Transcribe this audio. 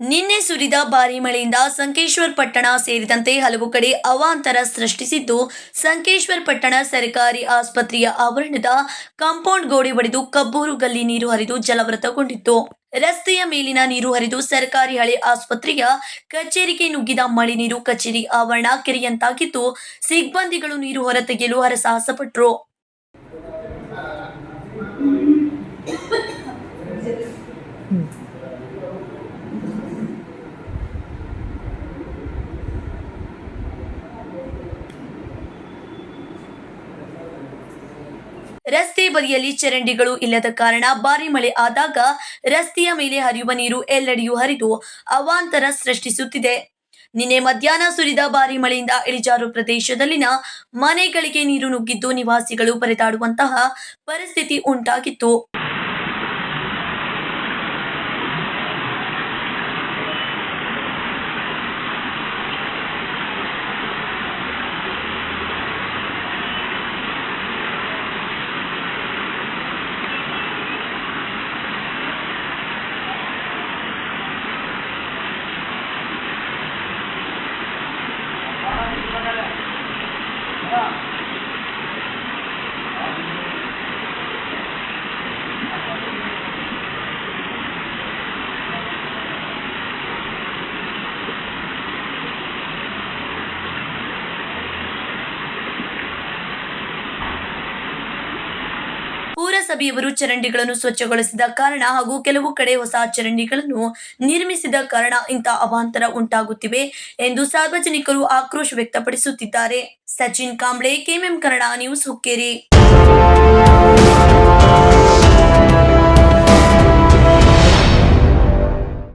ನಿನ್ನೆ ಸುರಿದ ಭಾರೀ ಮಳೆಯಿಂದ ಸಂಕೇಶ್ವರ್ ಪಟ್ಟಣ ಸೇರಿದಂತೆ ಹಲವು ಕಡೆ ಅವಾಂತರ ಸೃಷ್ಟಿಸಿದ್ದು, ಸಂಕೇಶ್ವರ್ ಪಟ್ಟಣ ಸರ್ಕಾರಿ ಆಸ್ಪತ್ರೆಯ ಆವರಣದ ಕಾಂಪೌಂಡ್ ಗೋಡೆ ಒಡೆದು ಕಬ್ಬೂರು ಗಲ್ಲಿ ನೀರು ಹರಿದು ಜಲವೃತಗೊಂಡಿತ್ತು. ರಸ್ತೆಯ ಮೇಲಿನ ನೀರು ಹರಿದು ಸರ್ಕಾರಿ ಹಳೆ ಆಸ್ಪತ್ರೆಯ ಕಚೇರಿಗೆ ನುಗ್ಗಿದ ಮಳೆ ನೀರು ಕಚೇರಿ ಆವರಣ ಕೆರೆಯಂತಾಗಿದ್ದು, ಸಿಬ್ಬಂದಿಗಳು ನೀರು ಹೊರತೆಗೆಯಲು ಹರಸಾಹಸಪಟ್ಟರು ರಸ್ತೆ ಬದಿಯಲ್ಲಿ ಚರಂಡಿಗಳು ಇಲ್ಲದ ಕಾರಣ ಭಾರಿ ಮಳೆ ಆದಾಗ ರಸ್ತೆಯ ಮೇಲೆ ಹರಿಯುವ ನೀರು ಎಲ್ಲೆಡೆಯೂ ಹರಿದು ಅವಾಂತರ ಸೃಷ್ಟಿಸುತ್ತಿದೆ. ನಿನ್ನೆ ಮಧ್ಯಾಹ್ನ ಸುರಿದ ಭಾರಿ ಮಳೆಯಿಂದ ಇಳಿಜಾರು ಪ್ರದೇಶದಲ್ಲಿನ ಮನೆಗಳಿಗೆ ನೀರು ನುಗ್ಗಿದ್ದು ನಿವಾಸಿಗಳು ಪರದಾಡುವಂತಹ ಪರಿಸ್ಥಿತಿ ಉಂಟಾಗಿತ್ತು. Yeah. ಪುರಸಭೆಯವರು ಚರಂಡಿಗಳನ್ನು ಸ್ವಚ್ಛಗೊಳಿಸಿದ ಕಾರಣ ಹಾಗೂ ಕೆಲವು ಕಡೆ ಹೊಸ ಚರಂಡಿಗಳನ್ನು ನಿರ್ಮಿಸಿದ ಕಾರಣ ಇಂತಹ ಅವಾಂತರ ಉಂಟಾಗುತ್ತಿವೆ ಎಂದು ಸಾರ್ವಜನಿಕರು ಆಕ್ರೋಶ ವ್ಯಕ್ತಪಡಿಸುತ್ತಿದ್ದಾರೆ. Sachin Kamble, KMM Kannada news Hukkeri.